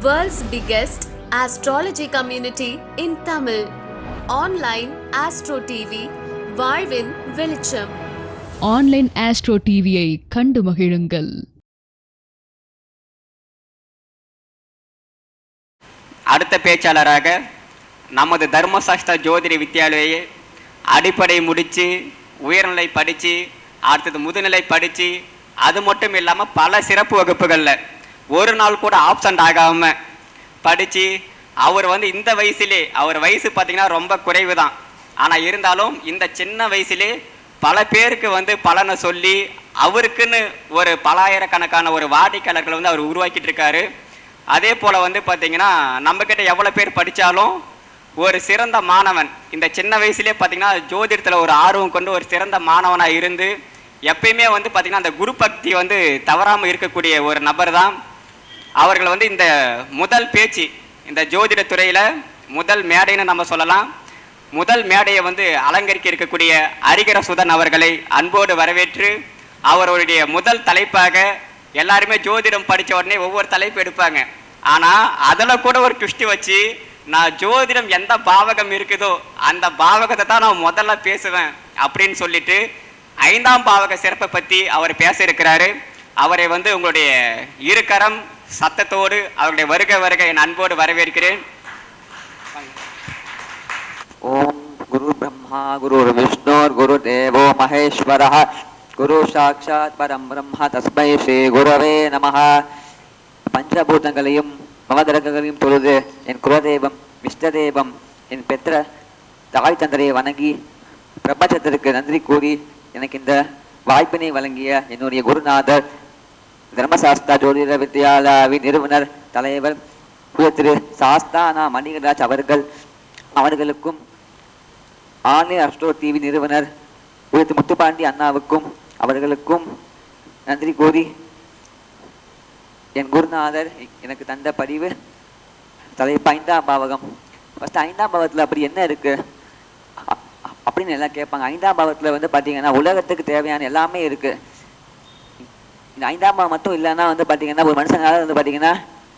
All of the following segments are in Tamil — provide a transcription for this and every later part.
World's biggest astrology community in Tamil. Online Astro TV, வாழ்வின் வெளிச்சம் ஆன்லைன் ஆஸ்ட்ரோ டிவியை கண்டு மகிழுங்கள் அடுத்த பேச்சாளராக நமது தர்மசாஸ்திர ஜோதிட வித்யாலய அடிப்படை முடித்து உயர்நிலை படித்து அடுத்தது முதுநிலை படித்து அது மட்டும் இல்லாமல் பல சிறப்பு வகுப்புகளில் ஒரு நாள் கூட ஆப்சண்ட் ஆகாமல் படித்து அவர் வந்து இந்த வயசுலே அவர் வயசு பார்த்தீங்கன்னா ரொம்ப குறைவு தான் ஆனால் இருந்தாலும் இந்த சின்ன வயசுலே பல பேருக்கு வந்து பலனை சொல்லி அவருக்குன்னு ஒரு பலாயிரக்கணக்கான ஒரு வாடிக்கையாளர்களை வந்து அவர் உருவாக்கிட்டு இருக்காரு. அதே போல் வந்து பார்த்திங்கன்னா நம்மக்கிட்ட எவ்வளோ பேர் படித்தாலும் ஒரு சிறந்த மாணவன் இந்த சின்ன வயசுலேயே பார்த்தீங்கன்னா ஜோதிடத்தில் ஒரு ஆர்வம் கொண்டு ஒரு சிறந்த மாணவனாக இருந்து எப்பயுமே வந்து பார்த்திங்கன்னா அந்த குரு பக்தி வந்து தவறாமல் இருக்கக்கூடிய ஒரு நபர் தான் அவர்கள் வந்து இந்த முதல் பேச்சு இந்த ஜோதிட துறையில் முதல் மேடைன்னு நம்ம சொல்லலாம். முதல் மேடையை வந்து அலங்கரிக்க இருக்கக்கூடிய அரிகர சுதன் அவர்களை அன்போடு வரவேற்று அவருடைய முதல் தலைப்பாக எல்லாருமே ஜோதிடம் படித்த உடனே ஒவ்வொரு தலைப்பு எடுப்பாங்க. ஆனால் அதில் கூட ஒரு ட்விஸ்ட் வச்சு நான் ஜோதிடம் எந்த பாவகம் இருக்குதோ அந்த பாவகத்தை தான் நான் முதல்ல பேசுவேன் அப்படின்னு சொல்லிட்டு ஐந்தாம் பாவக சிறப்பை பற்றி அவர் பேச இருக்கிறாரு. அவரை வந்து உங்களுடைய இருக்கரம் சத்தத்தோடு அவருடைய வருக வருக என் அன்போடு வரவேற்கிறேன். ஓம் குரு பிரம்மா குரு விஷ்ணுர் குரு தேவோ மகேஸ்வர குரு சாட்சாத் பரம் பிரம்ம தஸ்மை ஸ்ரீ குருவே நம பஞ்சபூதங்களையும் நவகிரகங்களையும் பொழுது என் குலதெய்வம் விஷ்ணதெய்வம் என் பெற்ற தாய் தந்தரையை வணங்கி பிரபஞ்சத்திற்கு நன்றி கூறி எனக்கு இந்த வாய்ப்பினை வழங்கிய என்னுடைய குருநாதர் தர்மசாஸ்தா ஜோதிட வித்யாலயாவின் நிறுவனர் தலைவர் திரு சாஸ்தானா மணிகராஜ் அவர்கள் அவர்களுக்கும் ஆன்லைன் அஸ்ட்ரோ டிவி நிறுவனர் உயர்த்து முத்துப்பாண்டி அண்ணாவுக்கும் அவர்களுக்கும் நன்றி கூறி என் குருநாதர் எனக்கு தந்த பதிவு தலைப்பு ஐந்தாம் பாவகம். ஃபஸ்ட் ஐந்தாம் பாவத்தில் அப்படி என்ன இருக்கு? அ- அப்படின்னு எல்லாம் கேட்பாங்க. ஐந்தாம் பாவத்தில் வந்து பார்த்தீங்கன்னா உலகத்துக்கு தேவையான எல்லாமே இருக்கு. இந்த ஐந்தாம் பாவம் மட்டும் இல்லைன்னா வந்து பார்த்தீங்கன்னா ஒரு மனுஷனால வந்து பார்த்தீங்கன்னா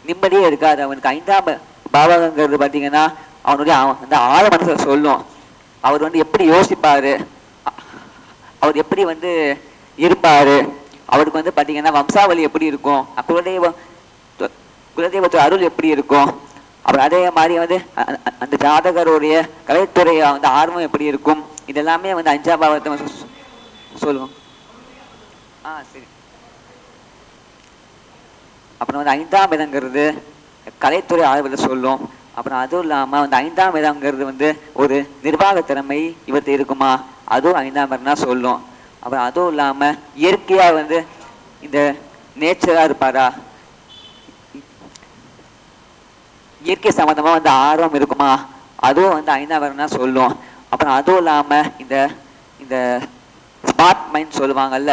நிம்மதியே இருக்காது. அவனுக்கு ஐந்தாம் பாவகங்கிறது பார்த்தீங்கன்னா அவனுடைய அந்த ஆழ மனசை சொல்லும். அவர் வந்து எப்படி யோசிப்பாரு? அவர் எப்படி வந்து இருப்பாரு? அவருக்கு வந்து பார்த்தீங்கன்னா வம்சாவளி எப்படி இருக்கும்? குலதெய்வம் குலதெய்வத்தோட அருள் எப்படி இருக்கும்? அப்புறம் அதே மாதிரி வந்து அந்த ஜாதகருடைய கலைத்துறை வந்து ஆர்வம் எப்படி இருக்கும்? இதெல்லாமே வந்து அஞ்சாம் பாவத்தை சொல்லுவோம் ஆ சரி. அப்புறம் வந்து ஐந்தாம் விதங்கிறது கலைத்துறை ஆய்வில் சொல்லும். அப்புறம் அதுவும் இல்லாமல் வந்து ஐந்தாம் விதங்கிறது வந்து ஒரு நிர்வாக திறமை இவர்கிட்ட இருக்குமா? அதுவும் ஐந்தாம் விதம்னா சொல்லும். அப்புறம் அதுவும் இல்லாமல் இயற்கையாக வந்து இந்த நேச்சராக இருப்பாரா? இயற்கை சம்மந்தமாக வந்து ஆர்வம் இருக்குமா? அதுவும் வந்து ஐந்தாம் விதம்னா சொல்லும். அப்புறம் அதுவும் இல்லாமல் இந்த இந்த ஸ்மார்ட் மைண்ட் சொல்லுவாங்கல்ல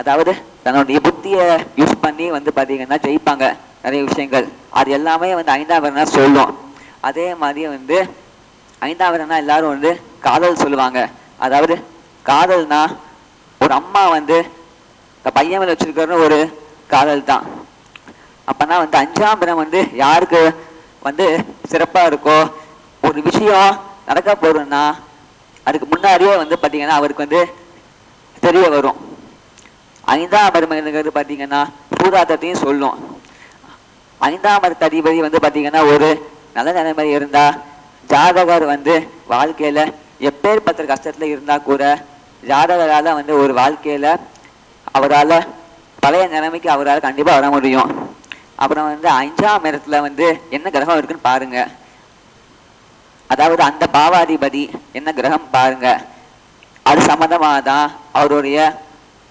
அதாவது தன்னுடைய புத்தியை யூஸ் பண்ணி வந்து பார்த்தீங்கன்னா ஜெயிப்பாங்க. நிறைய விஷயங்கள். அது எல்லாமே வந்து ஐந்தாம் சொல்லும். அதே மாதிரி வந்து ஐந்தாம் எல்லாரும் வந்து காதல் சொல்லுவாங்க. அதாவது காதல்னா ஒரு அம்மா வந்து பையன் மேல வச்சிருக்கிற ஒரு காதல் தான். அப்பனா வந்து அஞ்சாம் இடம் வந்து யாருக்கு வந்து சிறப்பா இருக்கோ ஒரு விஷயம் நடக்க போறதுன்னா அதுக்கு முன்னாடியே வந்து பார்த்தீங்கன்னா அவருக்கு வந்து தெரிய வரும். ஐந்தாம் மருமகனுங்கிறது பார்த்தீங்கன்னா பூதாத்தத்தையும் சொல்லும். ஐந்தாம் மருத்து அதிபதி வந்து பார்த்தீங்கன்னா ஒரு நல்ல நிலைமை இருந்தா ஜாதகர் வந்து வாழ்க்கையில எப்பேற்பட்ட கஷ்டத்துல இருந்தா கூட ஜாதகரால வந்து ஒரு வாழ்க்கையில அவரால பழைய நிலைமைக்கு அவரால் கண்டிப்பா வர முடியும். அப்புறம் வந்து அஞ்சாம் இடத்துல வந்து என்ன கிரகம் இருக்குன்னு பாருங்க. அதாவது அந்த பாவாதிபதி என்ன கிரகம் பாருங்க. அது சம்மந்தமாக தான் அவருடைய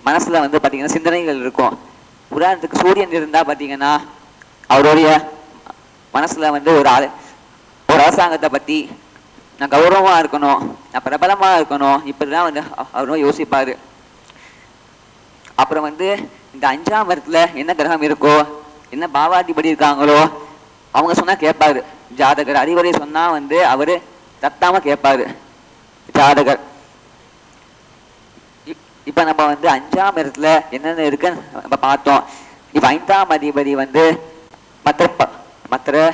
மனசுல வந்து பாத்தீங்கன்னா சிந்தனைகள் இருக்கும். உதாரணத்துக்கு சூரியன் இருந்தா பாத்தீங்கன்னா அவருடைய மனசுல வந்து ஒரு ஆளு ஒரு அரசாங்கத்தை பத்தி நான் கௌரவமா இருக்கணும் நான் பிரபலமா இருக்கணும் இப்படிதான் வந்து அவரும் யோசிப்பாரு. அப்புறம் வந்து இந்த அஞ்சாம் இடத்துல என்ன கிரகம் இருக்கோ என்ன பாவாதிபடி இருக்காங்களோ அவங்க சொன்னா கேட்பாரு. ஜாதகர் அறிவுரை சொன்னா வந்து அவரு தத்தாம கேட்பாரு. ஜாதகர். இப்ப நம்ம வந்து அஞ்சாம் இடத்துல என்னென்ன இருக்குன்னு நம்ம பார்த்தோம். இப்ப ஐந்தாம் அதிபதி வந்து மற்ற ப- மற்ற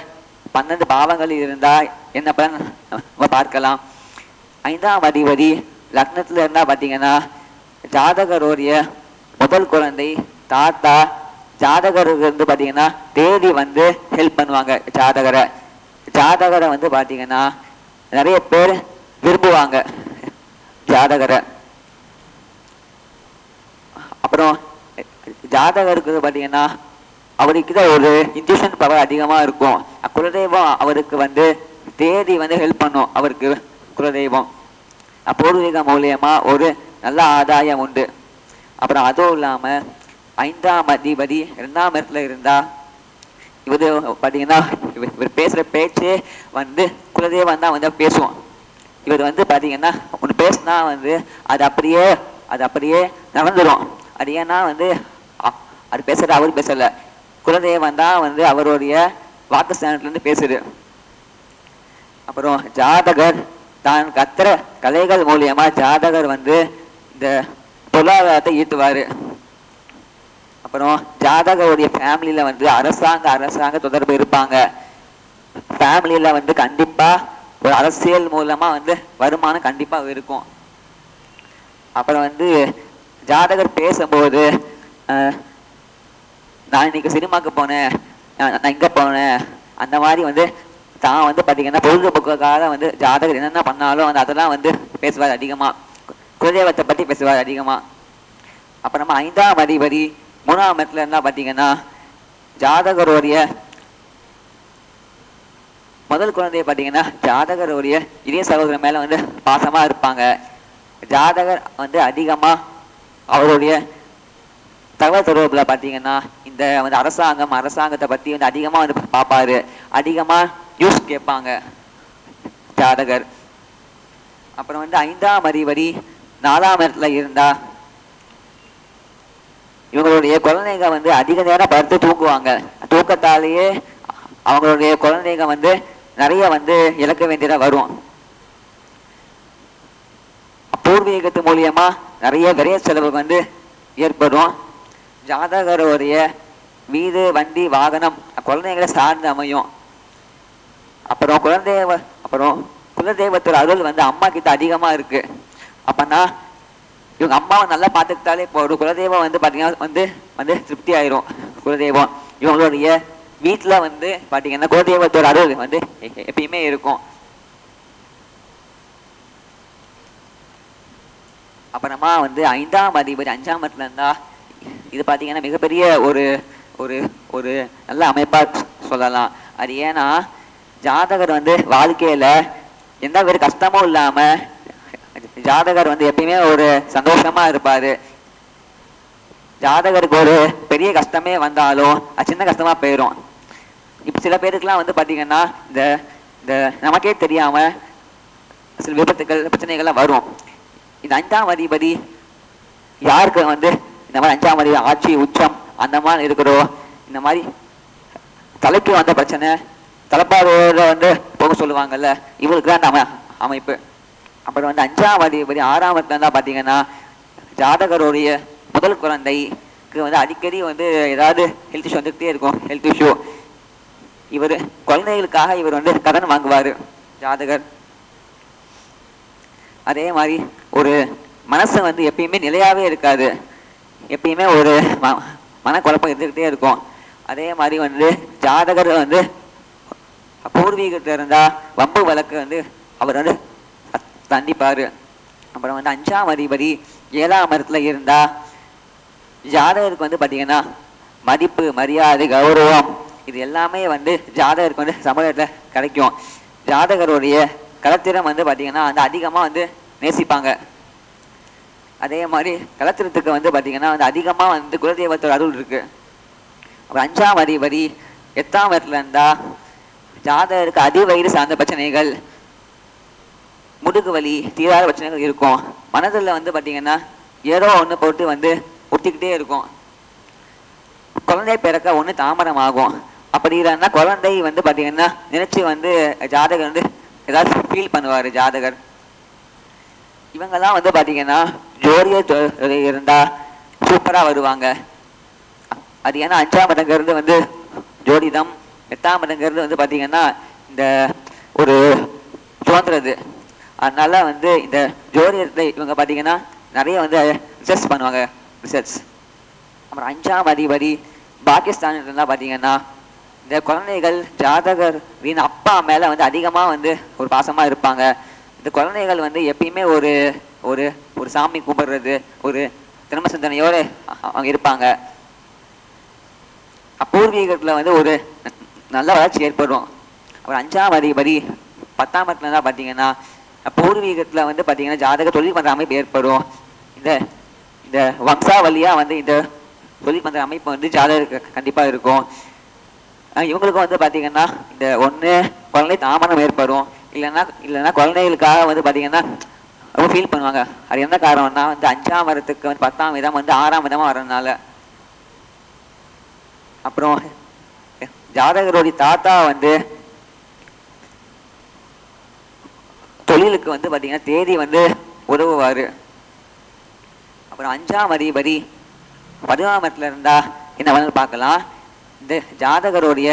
பன்னெண்டு பாவங்கள் இருந்தா என்ன பலன்? நம்ம பார்க்கலாம். ஐந்தாம் அதிபதி லக்னத்துல இருந்தா பாத்தீங்கன்னா ஜாதகருடைய முதல் குழந்தை தாத்தா ஜாதகருக்கு வந்து பாத்தீங்கன்னா தேதி வந்து ஹெல்ப் பண்ணுவாங்க ஜாதகரை. ஜாதகரை வந்து பாத்தீங்கன்னா நிறைய பேர் விரும்புவாங்க ஜாதகரை. அப்புறம் ஜாதகருக்கு பார்த்தீங்கன்னா அவருக்கு தான் ஒரு இன்ஜெக்ஷன் பவர் அதிகமா இருக்கும். குலதெய்வம் அவருக்கு வந்து தேதி வந்து ஹெல்ப் பண்ணும் அவருக்கு குலதெய்வம். பூர்வீகம் மூலியமா ஒரு நல்ல ஆதாயம் உண்டு. அப்புறம் அதுவும் இல்லாம ஐந்தாம் அதிபதி இரண்டாம் இடத்துல இருந்தா இவரு பாத்தீங்கன்னா இவர் இவர் பேசுற பேச்சே வந்து குலதெய்வம் தான் வந்து பேசுவோம் இவர் வந்து பார்த்தீங்கன்னா ஒன்று பேசினா வந்து அது அப்படியே அது அப்படியே நடந்துரும். அது ஏன்னா வந்து அ- அது பேசுறது அவர் பேசல. குலதெய்வம் தான் வந்து அவருடைய வாக்குஸ்தானத்துல இருந்து பேசுது. அப்புறம் ஜாதகர் தான் கத்துற கலைகள் மூலியமா ஜாதகர் வந்து இந்த பொருளாதாரத்தை ஈட்டுவாரு. அப்புறம் ஜாதகருடைய ஃபேமிலியில வந்து அரசாங்க அரசாங்க தொடர்பு இருப்பாங்க. ஃபேமிலியில வந்து கண்டிப்பா ஒரு அரசியல் மூலமா வந்து வருமானம் கண்டிப்பா இருக்கும். அப்புறம் வந்து ஜாதகர் பேசும்போது அஹ், நான் இன்னைக்கு சினிமாக்கு போனேன். நான் இங்கே இங்க போனேன். அந்த மாதிரி வந்து தான் வந்து பார்த்தீங்கன்னா பொழுதுபோக்குக்காக வந்து ஜாதகர் என்னென்ன பண்ணாலும் வந்து அதெல்லாம் வந்து பேசுவார் அதிகமா. குலதெய்வத்தை பத்தி பேசுவார் அதிகமா. அப்புறமா ஐந்தாம் அதிபதி மூணாம் இடத்துல இருந்தால் பாத்தீங்கன்னா ஜாதகருடைய முதல் குழந்தைய பாத்தீங்கன்னா ஜாதகருடைய இதய சகோதரன் மேல வந்து பாசமா இருப்பாங்க. ஜாதகர் வந்து அதிகமா அவருடைய தகவல் தொடர்புல பாத்தீங்கன்னா இந்த வந்து அரசாங்கம் அரசாங்கத்தை பத்தி வந்து அதிகமா வந்து பார்ப்பாரு அதிகமா நியூஸ் கேட்பாங்க. ஜாதகர். அப்புறம் வந்து ஐந்தாம் அதிபதி நாலாம் இடத்துல இருந்தா இவங்களுடைய குழந்தைங்க வந்து அதிக நேரம் படுத்து தூங்குவாங்க. தூக்கத்தாலேயே அவங்களுடைய குழந்தைங்க வந்து நிறைய வந்து இழக்க வேண்டியதா வரும். பூர்வீகத்து மூலியமா நிறைய விரைய செலவு வந்து ஏற்படும். ஜாதகருடைய வீடு வண்டி வாகனம் குழந்தைங்களை சார்ந்து அமையும். அப்புறம் குலதெய்வ அப்புறம் குலதெய்வத்தோட அருள் வந்து அம்மா கிட்ட அதிகமா இருக்கு. அப்பன்னா இவங்க அம்மாவை நல்லா பார்த்துக்கிட்டாலே போதும். குலதெய்வம் வந்து பாத்தீங்கன்னா வந்து வந்து திருப்தி ஆயிரும். குலதெய்வம் இவங்களுடைய வீட்டுல வந்து பாத்தீங்கன்னா குலதெய்வத்தோட அருள் வந்து எப்பயுமே இருக்கும். அப்புறமா வந்து ஐந்தாம் அதிபதி அஞ்சாம் இடத்துல இருந்தா இது பாத்தீங்கன்னா மிகப்பெரிய ஒரு ஒரு ஒரு நல்ல அமைப்பா சொல்லலாம். அது ஏன்னா ஜாதகர் வந்து வாழ்க்கையில எந்த ஒரு கஷ்டமும் இல்லாம ஜாதகர் வந்து எப்பயுமே ஒரு சந்தோஷமா இருப்பாரு. ஜாதகருக்கு ஒரு பெரிய கஷ்டமே வந்தாலும் அது சின்ன கஷ்டமா போயிடும் இப்ப சில பேருக்குலாம் வந்து பாத்தீங்கன்னா இந்த இந்த நமக்கே தெரியாம சில விபத்துக்கள் பிரச்சனைகள்லாம் வரும். இந்த அஞ்சாம் அதிபதி. யாருக்கு வந்து இந்த மாதிரி அஞ்சாம் அதிபதி ஆட்சி உச்சம் அந்த மாதிரி இருக்கிறோ இந்த மாதிரி தலைக்கு வந்த பிரச்சனை தலைப்பாளர் வந்து போக சொல்லுவாங்கல்ல இவருக்கு தான் அந்த அமை அமைப்பு. அப்புறம் வந்து அஞ்சாம் அதிபதி ஆறாம் தான் பார்த்தீங்கன்னா பாத்தீங்கன்னா ஜாதகருடைய முதல் குழந்தைக்கு வந்து அடிக்கடி வந்து ஏதாவது ஹெல்த் இஷ்யூ வந்துகிட்டே இருக்கும் ஹெல்த் இஷ்யூ இவர் குழந்தைகளுக்காக இவர் வந்து கடன் வாங்குவார் ஜாதகர். அதே மாதிரி ஒரு மனசு வந்து எப்பயுமே நிலையாவே இருக்காது. எப்பயுமே ஒரு ம- மனக்குழப்பம் இருந்துக்கிட்டே இருக்கும். அதே மாதிரி வந்து ஜாதகர் வந்து பூர்வீகத்துல இருந்தால் வம்பு வழக்கு வந்து அவர் வந்து தண்டிப்பாரு. அப்புறம் வந்து அஞ்சாம் அதிபதி ஏழாம் மரத்தில் இருந்தால் ஜாதகருக்கு வந்து பார்த்தீங்கன்னா மதிப்பு மரியாதை கௌரவம் இது எல்லாமே வந்து ஜாதகருக்கு வந்து சமூகத்தில் கிடைக்கும். ஜாதகருடைய கலத்திரம் வந்து பார்த்தீங்கன்னா வந்து அதிகமாக வந்து நேசிப்பாங்க. அதே மாதிரி கலத்திரத்துக்கு வந்து பாத்தீங்கன்னா வந்து அதிகமா வந்து குலதெய்வத்தோட அருள் இருக்கு. அப்புறம் அஞ்சாம் அதிபதி எட்டாம் வரத்துல இருந்தா ஜாதகருக்கு அதிவயிறு சார்ந்த பிரச்சனைகள் முதுகு வலி தீராத பிரச்சனைகள் இருக்கும். மனதில் வந்து பாத்தீங்கன்னா ஏதோ ஒண்ணு போட்டு வந்து ஒட்டிக்கிட்டே இருக்கும். குழந்தை பிறக்க ஒண்ணு தாமதம் ஆகும் அப்படி இல்லைன்னா குழந்தை வந்து பாத்தீங்கன்னா நினைச்சு வந்து ஜாதகர் வந்து ஏதாவது ஃபீல் பண்ணுவாரு ஜாதகர். இவங்கெல்லாம் வந்து பார்த்தீங்கன்னா ஜோடிய இருந்தா சூப்பராக வருவாங்க. அது ஏன்னா அஞ்சாம் இடங்கிறது வந்து ஜோதிடம் எட்டாம் இடங்கிறது வந்து பார்த்தீங்கன்னா இந்த ஒரு சுதந்திரது. அதனால வந்து இந்த ஜோதிடத்தை இவங்க பார்த்தீங்கன்னா நிறைய வந்து ரிசர்ச் பண்ணுவாங்க ரிசர்ச் அப்புறம் அஞ்சாம் அதிபதி பாகிஸ்தான் இருந்தால் பார்த்தீங்கன்னா இந்த குழந்தைகள் ஜாதகர் வீண் அப்பா மேலே வந்து அதிகமாக வந்து ஒரு பாசமாக இருப்பாங்க. இந்த குழந்தைகள் வந்து எப்பயுமே ஒரு ஒரு ஒரு சாமி கும்பிடுறது ஒரு திரும்ப சிந்தனையோடு அவங்க இருப்பாங்க. பூர்வீகத்தில் வந்து ஒரு நல்ல வளர்ச்சி ஏற்படும். அப்புறம் அஞ்சாம் அதிபதி பத்தாம் இடத்துல தான் பார்த்தீங்கன்னா பூர்வீகத்தில் வந்து பார்த்தீங்கன்னா ஜாதக தொழில் பண்ணுற அமைப்பு ஏற்படும். இந்த இந்த வம்சாவளியாக வந்து இந்த தொழில் பண்ணுற அமைப்பு வந்து ஜாதகருக்கு கண்டிப்பாக இருக்கும். இவங்களுக்கும் வந்து பார்த்தீங்கன்னா இந்த ஒன்று குழந்தை தாமதம் ஏற்படும். இல்லைன்னா இல்லைன்னா குழந்தைகளுக்காக வந்து பார்த்தீங்கன்னா ரொம்ப ஃபீல் பண்ணுவாங்க. அது என்ன காரணம்னா வந்து அஞ்சாம் வரத்துக்கு வந்து பத்தாம் விதம் வந்து ஆறாம் விதமாக வர்றதுனால. அப்புறம் ஜாதகருடைய தாத்தா வந்து தொழிலுக்கு வந்து பார்த்தீங்கன்னா தேதி வந்து உதவுவார். அப்புறம் அஞ்சாம் அதிபதி பதினாமத்தில் இருந்தா என்ன வேணாலும் பார்க்கலாம். இந்த ஜாதகருடைய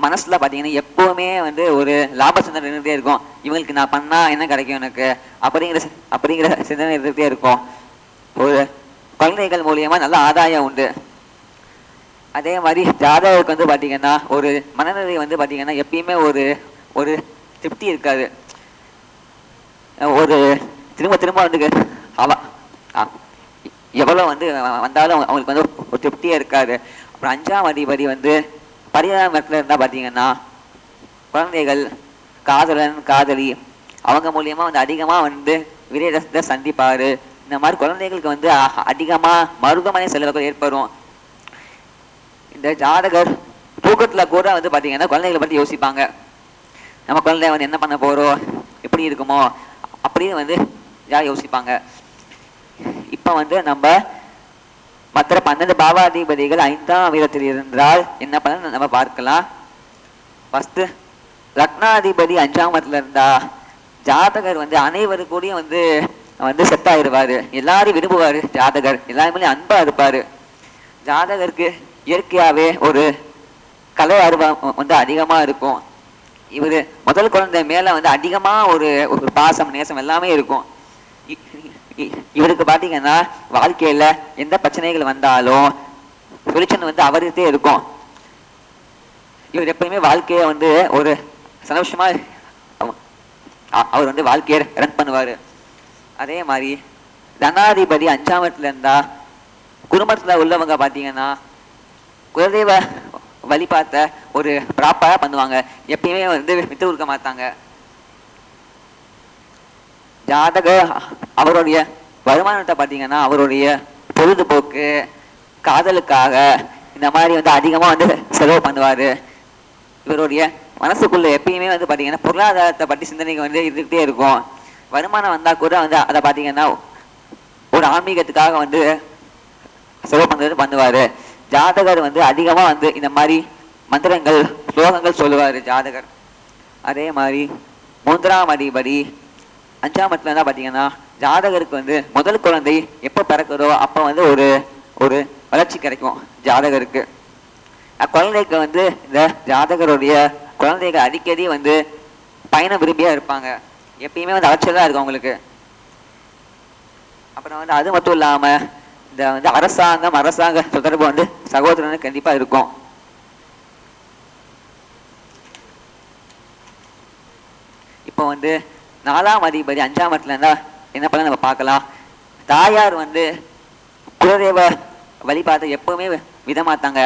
மனசில் பார்த்தீங்கன்னா எப்போவுமே வந்து ஒரு லாப சிந்தனை இருந்துகிட்டே இருக்கும். இவங்களுக்கு நான் பண்ணால் என்ன கிடைக்கும் எனக்கு? அப்படிங்கிற அப்படிங்கிற சிந்தனை இருந்துகிட்டே இருக்கும். ஒரு குழந்தைகள் மூலியமாக நல்ல ஆதாயம் உண்டு. அதே மாதிரி ஜாதகருக்கு வந்து பார்த்தீங்கன்னா ஒரு மனநிலை வந்து பார்த்தீங்கன்னா எப்பயுமே ஒரு ஒரு திருப்தி இருக்காது. ஒரு திரும்ப திரும்ப வந்து அவ ஆ, எவ்வளோ வந்து வந்தாலும் அவங்களுக்கு வந்து ஒரு திருப்தியே இருக்காது. அப்புறம் அஞ்சாம் அதிபதி வந்து பரிதாபம் இடத்துல இருந்தால் பார்த்தீங்கன்னா குழந்தைகள் காதலன் காதலி அவங்க மூலியமா வந்து அதிகமாக வந்து விரயத்தை சந்திப்பாரு. இந்த மாதிரி குழந்தைகளுக்கு வந்து அதிகமாக மருத்துவமனை செலவுகள் ஏற்படும். இந்த ஜாதகர் தூக்கத்துல கூட வந்து பார்த்தீங்கன்னா குழந்தைகளை பற்றி யோசிப்பாங்க. நம்ம குழந்தை வந்து என்ன பண்ண போறோம் எப்படி இருக்குமோ அப்படின்னு வந்து யார் யோசிப்பாங்க. இப்போ வந்து நம்ம மற்ற பன்னெண்டு பாவாதிபதிகள் ஐந்தாம் வீரத்தில் இருந்தால் என்ன பண்ண நம்ம பார்க்கலாம். ஃபஸ்ட்டு லக்னாதிபதி அஞ்சாம் இடத்துல இருந்தா ஜாதகர் வந்து அனைவரு கூடயும் வந்து வந்து செட் ஆயிடுவாரு எல்லாரும் விரும்புவாரு ஜாதகர். எல்லாருமே அன்பா இருப்பாரு. ஜாதகருக்கு இயற்கையாவே ஒரு கலை ஆர்வம் வந்து அதிகமா இருக்கும். இவரு முதல் குழந்தை மேல வந்து அதிகமா ஒரு ஒரு பாசம் நேசம் எல்லாமே இருக்கும். இவருக்கு பாத்தீங்கன்னா வாழ்க்கையில எந்த பிரச்சனைகள் வந்தாலும் வெளிச்சம் வந்து அவர்கிட்டே இருக்கும். இவர் எப்பயுமே வாழ்க்கைய வந்து ஒரு சந்தோஷமா அவர் வந்து வாழ்க்கையை ரன் பண்ணுவாரு. அதே மாதிரி தனாதிபதி அஞ்சாம் இடத்துல இருந்தா குடும்பத்துல உள்ளவங்க பார்த்தீங்கன்னா குலதெய்வ வழிபாட்ட ஒரு ப்ராப்பரா பண்ணுவாங்க. எப்பயுமே வந்து விட்டு கொடுக்க மாட்டாங்க. ஜாதக அவருடைய வருமானத்தை பார்த்தீங்கன்னா அவருடைய பொழுதுபோக்கு காதலுக்காக இந்த மாதிரி வந்து அதிகமாக வந்து செலவு பண்ணுவாரு. இவருடைய மனசுக்குள்ள எப்பயுமே வந்து பார்த்தீங்கன்னா பொருளாதாரத்தை பற்றி சிந்தனைகள் வந்து இருந்துகிட்டே இருக்கும். வருமானம் வந்தா கூட வந்து அதை பார்த்தீங்கன்னா ஒரு ஆன்மீகத்துக்காக வந்து செலவு பண்ணுறது பண்ணுவாரு. ஜாதகர் வந்து அதிகமா வந்து இந்த மாதிரி மந்திரங்கள் ஸ்லோகங்கள் சொல்லுவாரு ஜாதகர். அதே மாதிரி மூன்றாம் அதிபதி அஞ்சாம் இடத்துல என்ன பாத்தீங்கன்னா ஜாதகருக்கு வந்து முதல் குழந்தை எப்போ பிறக்குதோ அப்போ வந்து ஒரு ஒரு வளர்ச்சி கிடைக்கும் ஜாதகருக்கு. குழந்தைக்கு வந்து இந்த ஜாதகருடைய குழந்தைகள் அடிக்கடி வந்து பயணம் விரும்பியா இருப்பாங்க. எப்பயுமே வந்து அலைச்சலா இருக்கும் அவங்களுக்கு. அப்புறம் வந்து அது மட்டும் இல்லாம இந்த வந்து அரசாங்கம் அரசாங்க தொடர்பு வந்து சகோதரனுக்கு கண்டிப்பா இருக்கும். இப்போ வந்து நாலாம் அதிபதி அஞ்சாம் இடத்துல இருந்தா என்ன பண்ண நம்ம பார்க்கலாம்? தாயார் வந்து குலதெய்வ வழிபாட்டை எப்பவுமே விதமாத்தாங்க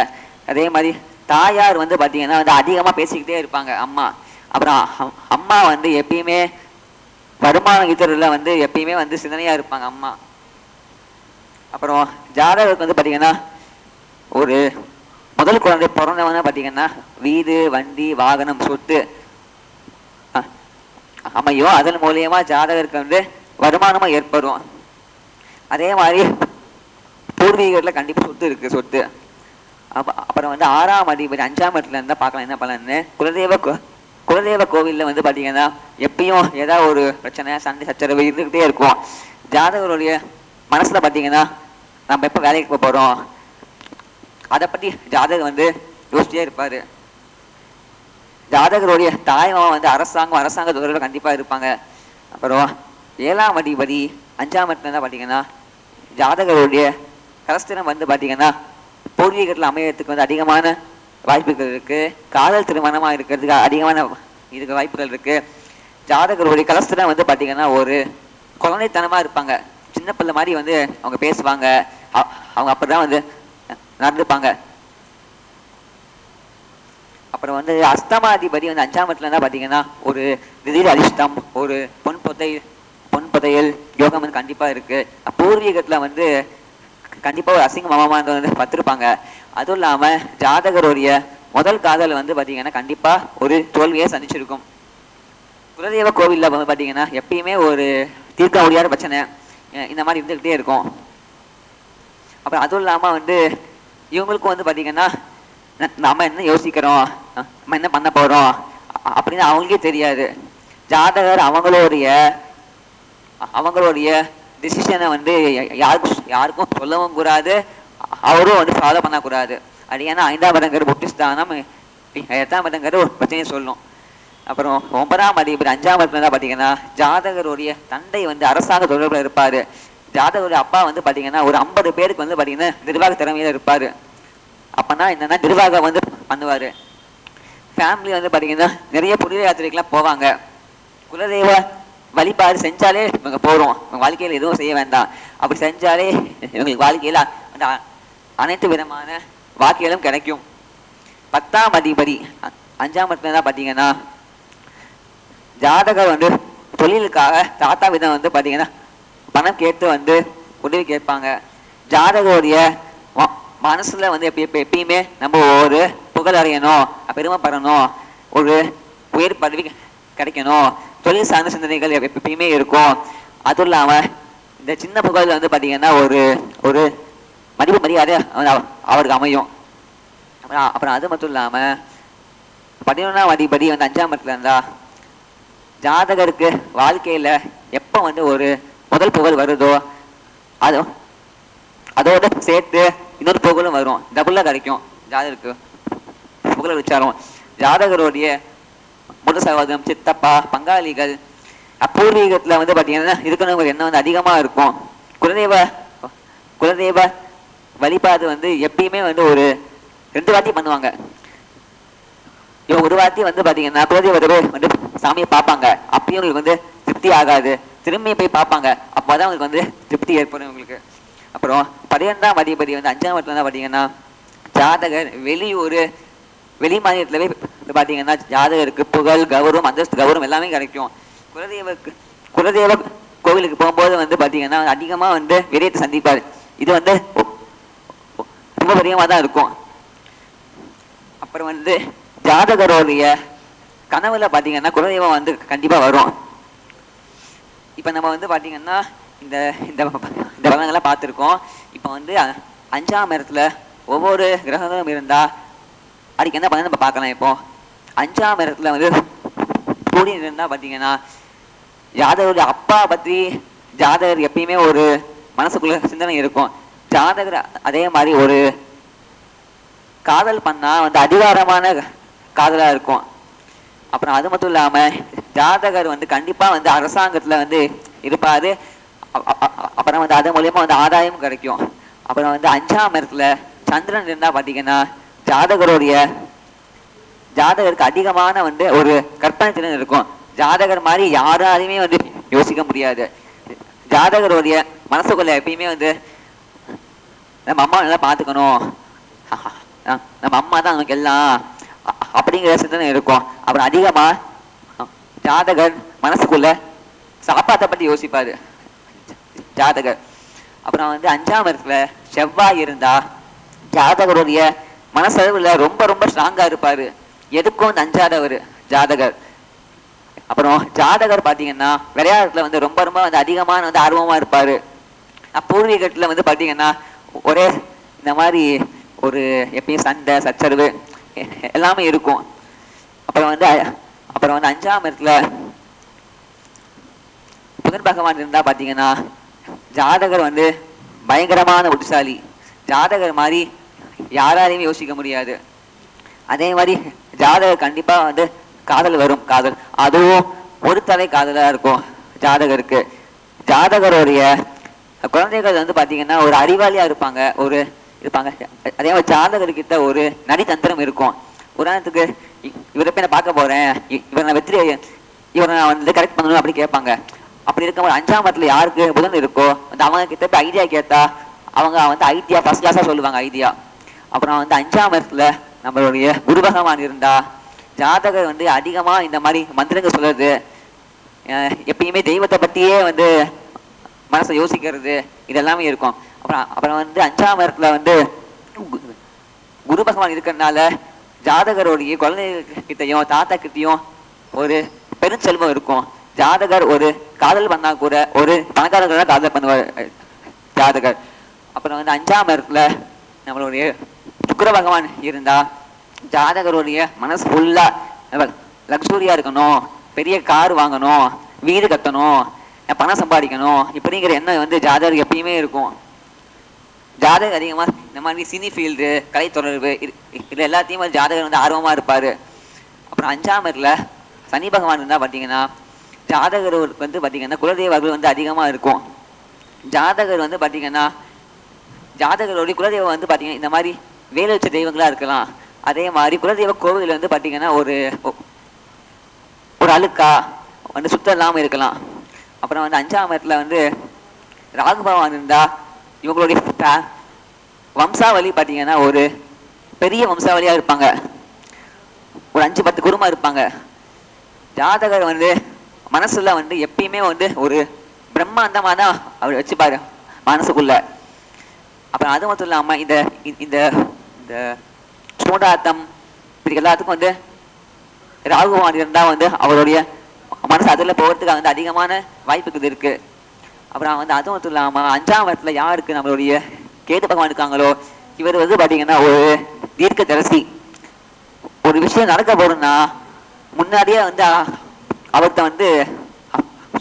அதே மாதிரி தாயார் வந்து பாத்தீங்கன்னா வந்து அதிகமா பேசிக்கிட்டே இருப்பாங்க அம்மா. அப்புறம் அம்- அம்மா வந்து எப்பயுமே வருமான இதழில் வந்து எப்பயுமே வந்து சிந்தனையாக இருப்பாங்க அம்மா. அப்புறம் ஜாதகருக்கு வந்து பாத்தீங்கன்னா ஒரு முதல் குழந்தை பிறந்தவங்க பாத்தீங்கன்னா வீடு வண்டி வாகனம் சொத்து அமையும் அதன் மூலியமா ஜாதகருக்கு வந்து வருமானமும் ஏற்படும். அதே மாதிரி பூர்வீகத்தில் கண்டிப்பா சொத்து இருக்கு சொத்து. அப்ப- அப்புறம் வந்து ஆறாம் அதிபதி அஞ்சாம் இடத்துல இருந்தா பார்க்கலாம் என்ன பலன்னு. குலதெய்வ கோ- குலதெய்வ கோவில்ல வந்து பாத்தீங்கன்னா எப்பயும் ஏதாவது ஒரு பிரச்சனை சண்டை சச்சரவு இருந்துகிட்டே இருக்கும். ஜாதகருடைய மனசுல பாத்தீங்கன்னா நம்ம எப்ப வேலைக்கு போக போறோம் அதை பத்தி ஜாதகர் வந்து யோசிச்சிட்டே இருப்பாரு. ஜாதகருடைய தாய்மாமா வந்து அரசாங்கம் அரசாங்க தொடர்பில் கண்டிப்பா இருப்பாங்க. அப்புறம் ஏழாம் அதிபதி அஞ்சாம் இடத்துல தான் பார்த்தீங்கன்னா ஜாதகருடைய கலஸ்திரம் வந்து பார்த்தீங்கன்னா பூர்வீகத்தில் அமையறதுக்கு வந்து அதிகமான வாய்ப்புகள் இருக்கு. காதல் திருமணமா இருக்கிறதுக்கு அதிகமான இதுக்கு வாய்ப்புகள் இருக்கு. ஜாதகருடைய கலஸ்திரம் வந்து பார்த்தீங்கன்னா ஒரு குழந்தைத்தனமா இருப்பாங்க. சின்ன பிள்ளை மாதிரி வந்து அவங்க பேசுவாங்க. அவங்க அவங்க அப்படிதான் வந்து நடந்துப்பாங்க. அப்புறம் வந்து அஸ்தமாதிபதி வந்து அஞ்சாம் இடத்துல தான் பார்த்தீங்கன்னா ஒரு திடீர் அதிர்ஷ்டம் ஒரு பொன் புதை பொன் புதையல் யோகம் வந்து கண்டிப்பா இருக்கு. பூர்வீகத்துல வந்து கண்டிப்பா ஒரு அசிங்க மமமானது வந்து பார்த்துருப்பாங்க அதுவும் இல்லாம ஜாதகருடைய முதல் காதல் வந்து பார்த்தீங்கன்னா கண்டிப்பா ஒரு தோல்வியை சந்திச்சிருக்கும். குலதெய்வ கோவில்ல வந்து பார்த்தீங்கன்னா எப்பயுமே ஒரு தீர்க்க முடியாத பிரச்சனை இந்த மாதிரி இருந்துக்கிட்டே இருக்கும். அப்புறம் அதுவும் இல்லாம வந்து இவங்களுக்கும் வந்து பார்த்தீங்கன்னா நம்ம என்ன யோசிக்கிறோம்? நம்ம என்ன பண்ண போறோம்? அப்படின்னு அவங்களுக்கே தெரியாது. ஜாதகர் அவங்களுடைய அவங்களுடைய டிசிஷனை வந்து யாருக்கும் யாருக்கும் சொல்லவும் கூடாது. அவரும் வந்து ஃபாலோ பண்ணக்கூடாது. அது ஏன்னா ஐந்தாம் இடங்கிற புத்திஸ்தானம் எட்டாம் இடங்கிற ஒரு பிரச்சனையை சொல்லும். அப்புறம் ஒன்பதாம் அதிபர் அஞ்சாம் இடத்துல தான் பார்த்தீங்கன்னா ஜாதகருடைய தந்தை வந்து அரசாங்க தொடர்பில் இருப்பாரு. ஜாதகருடைய அப்பா வந்து பார்த்தீங்கன்னா ஒரு ஐம்பது பேருக்கு வந்து பார்த்தீங்கன்னா நிர்வாக திறமையில இருப்பாரு. அப்பனா என்னன்னா நிர்வாகம் வந்து பண்ணுவாரு. ஃபேமிலி வந்து பார்த்தீங்கன்னா நிறைய புனித யாத்திரைக்கெல்லாம் போவாங்க. குலதெய்வ வழிபாடு செஞ்சாலே இவங்க போகிறோம் இவங்க வாழ்க்கையில எதுவும் செய்ய வேண்டாம். அப்படி செஞ்சாலே இவங்களுக்கு வாழ்க்கையில அந்த அனைத்து விதமான வாக்கியலும் கிடைக்கும். பத்தாம் அதிபதி அஞ்சாம் இடத்துல தான் பார்த்தீங்கன்னா ஜாதகர் வந்து தொழிலுக்காக தாத்தா விதம் வந்து பார்த்தீங்கன்னா பணம் கேட்டு வந்து உதவி கேட்பாங்க. ஜாதகருடைய மனசில் வந்து எப்ப எப்போ எப்பயுமே நம்ம ஒரு புகழ் அடையணும் பெருமைப்படணும் ஒரு உயர் பதவி கிடைக்கணும் தொழில் சார்ந்த சிந்தனைகள் எப்பயுமே இருக்கும். அதுவும் இல்லாமல் இந்த சின்ன புகழ் வந்து பார்த்தீங்கன்னா ஒரு ஒரு மதிப்பு மரியாதை அவருக்கு அமையும். அப்புறம் அப்புறம் அது மட்டும் இல்லாமல் பதினொன்றாம் அதிபதி வந்து அஞ்சாம் இடத்துல இருந்தா ஜாதகருக்கு வாழ்க்கையில் எப்போ வந்து ஒரு முதல் புகழ் வருதோ அது அதோட சேர்த்து இன்னொரு புகழும் வரும். டபுளாக கிடைக்கும். ஜாதகருக்கு. புகழ விச்சாரம் ஜாதகருடைய முதல் சகோதரம் சித்தப்பா பங்காளிகள் அப்பூர்வீகத்தில் வந்து பாத்தீங்கன்னா இருக்கணும் எண்ணம் வந்து அதிகமா இருக்கும். குலதெய்வ குலதெய்வ வழிபாடு வந்து எப்பயுமே வந்து ஒரு ரெண்டு வாட்டி பண்ணுவாங்க. இவங்க ஒரு வாட்டி வந்து பாத்தீங்கன்னா குலதெய்வத்தை வந்து சாமியை பார்ப்பாங்க. அப்பயும் உங்களுக்கு வந்து திருப்தி ஆகாது. திரும்பி போய் பார்ப்பாங்க. அப்போதான் உங்களுக்கு வந்து திருப்தி ஏற்படும் உங்களுக்கு அப்புறம் பதினெண்டாம் அதிபதி வந்து அஞ்சாம் இடத்துல தான் பாத்தீங்கன்னா ஜாதகர் வெளியூர் வெளி மாநிலத்திலவே பார்த்தீங்கன்னா பாத்தீங்கன்னா ஜாதகருக்கு புகழ் கௌரவம் அந்தஸ்து கௌரவம் எல்லாமே கிடைக்கும். குலதெய்வக்கு குலதெய்வ கோவிலுக்கு போகும்போது வந்து பார்த்தீங்கன்னா அதிகமா வந்து விரயத்தை சந்திப்பார். இது வந்து ரொம்ப பெரியமா தான் இருக்கும். அப்புறம் வந்து ஜாதகருடைய கனவுல பாத்தீங்கன்னா குலதெய்வம் வந்து கண்டிப்பா வரும். இப்ப நம்ம வந்து பார்த்தீங்கன்னா இந்த இந்த இந்த பலன்கள்லாம் பார்த்துருக்கோம். இப்போ வந்து அஞ்சாம் இடத்துல ஒவ்வொரு கிரகங்களும் இருந்தா அதுக்கு என்ன பண்ண நம்ம பார்க்கலாம் இப்போ. அஞ்சாம் இடத்துல வந்து சூரியன் இருந்தால் பார்த்தீங்கன்னா ஜாதகருடைய அப்பா பற்றி ஜாதகர் எப்பயுமே ஒரு மனசுக்குள்ள சிந்தனை இருக்கும். ஜாதகர் அதே மாதிரி ஒரு காதல் பண்ணா வந்து அதிகாரமான காதலா இருக்கும். அப்புறம் அது மட்டும் இல்லாம ஜாதகர் வந்து கண்டிப்பா வந்து அரசாங்கத்துல வந்து இருப்பாரு. அப்புறம் வந்து அது மூலியமா வந்து ஆதாயம் கிடைக்கும். அப்புறம் வந்து அஞ்சாம் இடத்துல சந்திரன் இருந்தா பாத்தீங்கன்னா ஜாதகருடைய ஜாதகருக்கு அதிகமான வந்து ஒரு கற்பனை திறன் இருக்கும். ஜாதகர் மாதிரி யாராலையுமே வந்து யோசிக்க முடியாது. ஜாதகருடைய மனசுக்குள்ள எப்பயுமே வந்து நம்ம அம்மா நல்லா பார்த்துக்கணும். நம்ம அம்மா தான் நமக்கு எல்லாம் அப்படிங்கிற சிந்தனை இருக்கும். அப்புறம் அதிகமா ஜாதகர் மனசுக்குள்ள சாப்பாட்டை பத்தி யோசிப்பாரு. ஜாதகர். அப்புறம் வந்து அஞ்சாம் இடத்துல செவ்வாய் இருந்தா ஜாதகருடைய மனசளவுல ரொம்ப ரொம்ப ஸ்ட்ராங்கா இருப்பாரு. எதுக்கும் வந்து அஞ்சாதவர் ஜாதகர். அப்புறம் ஜாதகர் பாத்தீங்கன்னா விளையாட்டுல வந்து ரொம்ப ரொம்ப வந்து அதிகமான வந்து ஆர்வமா இருப்பாரு. பூர்வீகத்தில் பூர்வீகத்துல வந்து பாத்தீங்கன்னா ஒரே இந்த மாதிரி ஒரு எப்பயும் சண்டை சச்சரவு எல்லாமே இருக்கும். அப்புறம் வந்து அப்புறம் வந்து அஞ்சாம் இடத்துல புதன் பகவான் இருந்தா பாத்தீங்கன்னா ஜாதகர் வந்து பயங்கரமான புத்திசாலி. ஜாதகர் மாதிரி யாராலையும் யோசிக்க முடியாது. அதே மாதிரி ஜாதகர் கண்டிப்பா வந்து காதல் வரும் காதல். அதுவும் ஒரு தலை காதலா இருக்கும் ஜாதகருக்கு. ஜாதகருடைய குழந்தைகள் வந்து பார்த்தீங்கன்னா ஒரு அறிவாளியா இருப்பாங்க ஒரு இருப்பாங்க. அதே மாதிரி ஜாதகர்கிட்ட ஒரு நடித்தந்திரம் இருக்கும். உதாரணத்துக்கு இவரை போய் நான் பார்க்க போறேன் இவரை நான் வெற்றி இவரை நான் வந்து கரெக்ட் பண்ணணும் அப்படி கேட்பாங்க. அப்படி இருக்கும்போது அஞ்சாம் இடத்துல யாருக்கு புதன் இருக்கோ வந்து அவங்க கிட்ட போய் ஐடியா கேட்டா அவங்க வந்து ஐடியா ஃபர்ஸ்ட் கிளாஸா சொல்லுவாங்க ஐடியா அப்புறம் வந்து அஞ்சாம் இடத்துல நம்மளுடைய குரு பகவான் இருந்தா ஜாதகர் வந்து அதிகமா இந்த மாதிரி மந்திரங்கள் சொல்றது அஹ் எப்பயுமே தெய்வத்தை பற்றியே வந்து மனசை யோசிக்கிறது இதெல்லாமே இருக்கும். அப்புறம் அப்புறம் வந்து அஞ்சாம் இடத்துல வந்து கு- குரு பகவான் இருக்கிறதுனால ஜாதகருடைய குழந்தைகிட்டையும் தாத்தா கிட்டையும் ஒரு பெருஞ்செல்வம் இருக்கும். ஜாதகர் ஒரு காதல் பண்ணா கூட ஒரு பணக்காரர்கள் காதல் பண்ணுவார். ஜாதகர். அப்புறம் வந்து அஞ்சாம் இடத்துல நம்மளுடைய சுக்கர பகவான் இருந்தா ஜாதகருடைய மனசு ஃபுல்லா லக்ஸூரியா இருக்கணும். பெரிய கார் வாங்கணும். வீடு கட்டணும். பணம் சம்பாதிக்கணும். இப்படிங்கிற எண்ணம் வந்து ஜாதகர் எப்பயுமே இருக்கும். ஜாதகர் அதிகமா இந்த மாதிரி சினி ஃபீல்டு கலை தொடர்பு இது- எல்லாத்தையும் வந்து ஜாதகர் வந்து ஆர்வமா இருப்பாரு. அப்புறம் அஞ்சாம் இடத்துல சனி பகவான் இருந்தா பாத்தீங்கன்னா ஜாதகர் வந்து பார்த்தீங்கன்னா குலதெய்வங்கள் வந்து அதிகமாக இருக்கும். ஜாதகர் வந்து பார்த்தீங்கன்னா ஜாதகருடைய குலதெய்வம் வந்து பார்த்தீங்கன்னா இந்த மாதிரி வேலை வச்ச தெய்வங்களாக இருக்கலாம். அதே மாதிரி குலதெய்வ கோவில் வந்து பார்த்தீங்கன்னா ஒரு ஒரு அழுக்கா வந்து சுத்தம் இல்லாமல் இருக்கலாம். அப்புறம் வந்து அஞ்சாம் இடத்துல வந்து ராகு பகவான் இருந்தா இவங்களுடைய வம்சாவளி பார்த்தீங்கன்னா ஒரு பெரிய வம்சாவளியாக இருப்பாங்க. ஒரு அஞ்சு பத்து குருமா இருப்பாங்க. ஜாதகர் வந்து மனசுல வந்து எப்பயுமே வந்து ஒரு பிரம்மாண்டமாக தான் அவர் வச்சுப்பாரு மனசுக்குள்ள. அப்புறம் அது மட்டும் இல்லாம இந்த இந்த இந்த சூடாத்தம் இப்படி எல்லாத்துக்கும் வந்து ராகுவான் இருந்தா வந்து அவருடைய மனசு அதுல போகிறதுக்கு வந்து அதிகமான வாய்ப்புகள் இருக்கு. அப்புறம் வந்து அது மட்டும் இல்லாம அஞ்சாம் இடத்துல யாருக்கு நம்மளுடைய கேது பகவான் இருக்காங்களோ இவர் வந்து பாத்தீங்கன்னா ஒரு தீர்க்க தரசி ஒரு விஷயம் நடக்க போறோம்னா முன்னாடியே வந்து அ- வந்து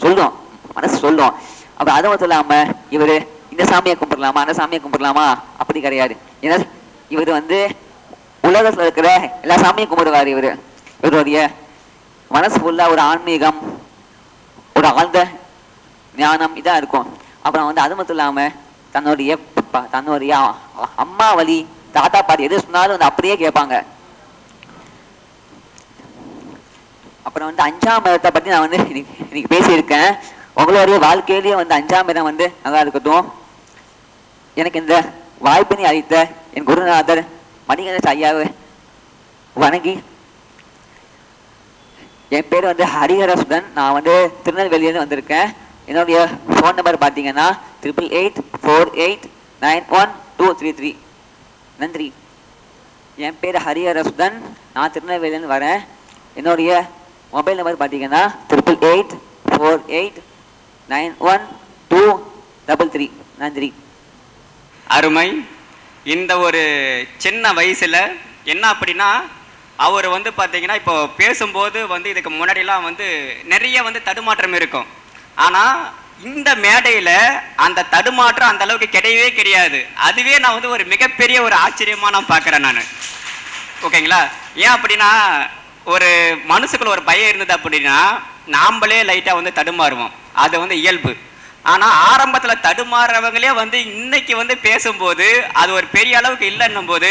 சொல்லுவோம் சொல்லும் மனசு சொல்லும் அப்ப அது மட்டும் இல்லாம இவரு இந்த சாமியை கும்பிடலாமா அந்த சாமியை கும்பிடலாமா? அப்படி கிடையாது. ஏன்னா இவர் வந்து உலகத்துல இருக்கிற எல்லா சாமியும் கும்பிடுவார் இவரு. இவருடைய மனசு ஃபுல்லா ஒரு ஆன்மீகம் ஒரு ஆழ்ந்த ஞானம் இதா இருக்கும். அப்புறம் வந்து அது மட்டும் இல்லாம தன்னுடைய தன்னுடைய அம்மா வழி தாத்தா பாட்டி எது சொன்னாலும் வந்து அப்படியே கேட்பாங்க. அப்புறம் வந்து அஞ்சாம் மதத்தை பற்றி நான் வந்து இன்னைக்கு இன்னைக்கு பேசியிருக்கேன். உங்களுடைய வாழ்க்கையிலேயே வந்து அஞ்சாம் மதம் வந்து நல்லா இருக்கட்டும். எனக்கு இந்த வாய்ப்பினை அளித்த என் குருநாதர் மணிகணேஷ் ஐயாவை வணங்கி என் பேர் வந்து ஹரிஹரசுதன். நான் வந்து திருநெல்வேலியிலேருந்து வந்திருக்கேன். என்னுடைய ஃபோன் நம்பர் பார்த்தீங்கன்னா triple eight four eight nine one two three three நன்றி. என் பேர் ஹரிஹரசுதன். நான் திருநெல்வேலியிலேருந்து வரேன். என்னுடைய மொபைல் நம்பர் பார்த்தீங்கன்னா triple eight four eight nine one two double three நன்றி அருமை. இந்த ஒரு சின்ன வயசில் என்ன அப்படின்னா அவர் வந்து பார்த்தீங்கன்னா இப்போ பேசும்போது வந்து இதுக்கு முன்னாடிலாம் வந்து நிறைய வந்து தடுமாற்றம் இருக்கும். ஆனால் இந்த மேடையில் அந்த தடுமாற்றம் அந்த அளவுக்கு கிடையவே கிடையாது. அதுவே நான் வந்து ஒரு மிகப்பெரிய ஒரு ஆச்சரியமாக நான் பார்க்குறேன் நான். ஓகேங்களா? ஏன் அப்படின்னா ஒரு மனசுக்குள்ள ஒரு பயம் இருந்தது அப்படின்னா நாம்பளே லைட்டாக வந்து தடுமாறுவோம். அது வந்து இயல்பு. ஆனால் ஆரம்பத்தில் தடுமாறுறவங்களே வந்து இன்னைக்கு வந்து பேசும்போது அது ஒரு பெரிய அளவுக்கு இல்லைன்னும் போது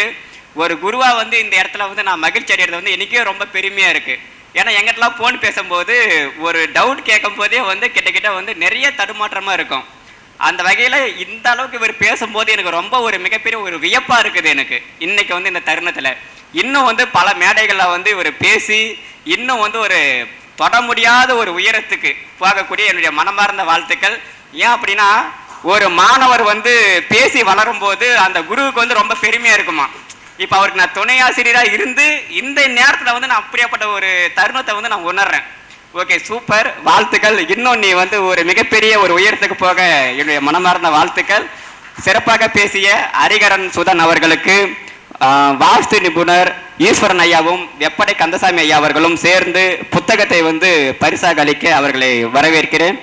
ஒரு குருவாக வந்து இந்த இடத்துல வந்து நான் மகிழ்ச்சி அடைகிறது வந்து எனக்கே ரொம்ப பெருமையாக இருக்குது ஏன்னா எங்கிட்டலாம் ஃபோன் பேசும்போது ஒரு டவுட் கேட்கும் போதே வந்து கிட்டக்கிட்ட வந்து நிறைய தடுமாற்றமாக இருக்கும். அந்த வகையில் இந்த அளவுக்கு இவர் பேசும்போது எனக்கு ரொம்ப ஒரு மிகப்பெரிய ஒரு வியப்பாக இருக்குது எனக்கு. இன்னைக்கு வந்து இந்த தருணத்தில். இன்னும் வந்து பல மேடைகளில் வந்து இவர் பேசி இன்னும் வந்து ஒரு தொட முடியாத ஒரு உயரத்துக்கு போகக்கூடிய என்னுடைய மனமார்ந்த வாழ்த்துக்கள். ஏன் அப்படின்னா ஒரு மாணவர் வந்து பேசி வளரும் போது அந்த குருவுக்கு வந்து ரொம்ப பெருமையாக இருக்குமா. இப்போ அவருக்கு நான் துணை ஆசிரியராக இருந்து இந்த நேரத்தில் வந்து நான் அப்படியாப்பட்ட ஒரு தருணத்தை வந்து நான் உணர்றேன். ஓகே சூப்பர் வாழ்த்துக்கள். இன்னும் நீ வந்து ஒரு மிகப்பெரிய ஒரு உயரத்துக்கு போக என்னுடைய மனமார்ந்த வாழ்த்துக்கள். சிறப்பாக பேசிய ஹரிகரன் சுதன் அவர்களுக்கு வாஸ்து நிபுணர் ஈஸ்வரன் ஐயாவும் வெப்படை கந்தசாமி ஐயா அவர்களும் சேர்ந்து புத்தகத்தை வந்து பரிசாக அளிக்க அவர்களை வரவேற்கிறேன்.